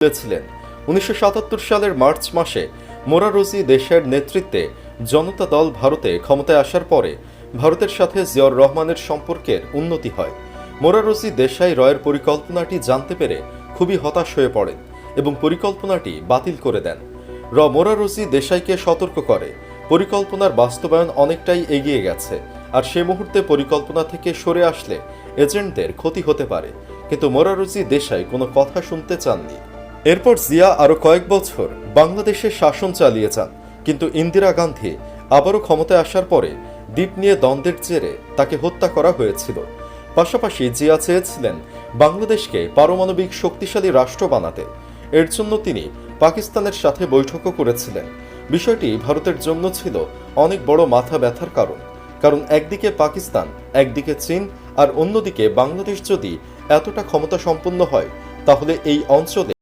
তুলেছিলেন উনিশশো সালের মার্চ মাসে মোরারজি দেশের নেতৃত্বে জনতা দল ভারতে ক্ষমতায় আসার পরে ভারতের সাথে জিয়র রহমানের সম্পর্কের উন্নতি হয়। মোরারজি দেশাই রয়ের পরিকল্পনাটি জানতে পেরে খুবই হতাশ হয়ে পড়েন এবং পরিকল্পনাটি বাতিল করে দেন। র মোরারজি দেশাইকে সতর্ক করে, পরিকল্পনার বাস্তবায়ন অনেকটাই এগিয়ে গেছে আর সে মুহূর্তে পরিকল্পনা থেকে সরে আসলে এজেন্টদের ক্ষতি হতে পারে। কিন্তু মোরারজি দেশাই কোনো কথা শুনতে চাননি। এরপর জিয়া আরও কয়েক বছর বাংলাদেশের শাসন চালিয়ে যান, কিন্তু ইন্দিরা গান্ধী আবারও ক্ষমতায় আসার পরে দ্বীপ নিয়ে দ্বন্দ্বের জেরে তাকে হত্যা করা হয়েছিল। পাশাপাশি জিয়া চেয়েছিলেন বাংলাদেশকে পারমাণবিক শক্তিশালী রাষ্ট্র বানাতে। এর জন্য তিনি পাকিস্তানের সাথে বৈঠকও করেছিলেন। বিষয়টি ভারতের জন্য ছিল অনেক বড় মাথা ব্যথার কারণ কারণ একদিকে পাকিস্তান, একদিকে চীন, আর অন্যদিকে বাংলাদেশ যদি এতটা ক্ষমতা সম্পন্ন হয়, তাহলে এই অঞ্চলে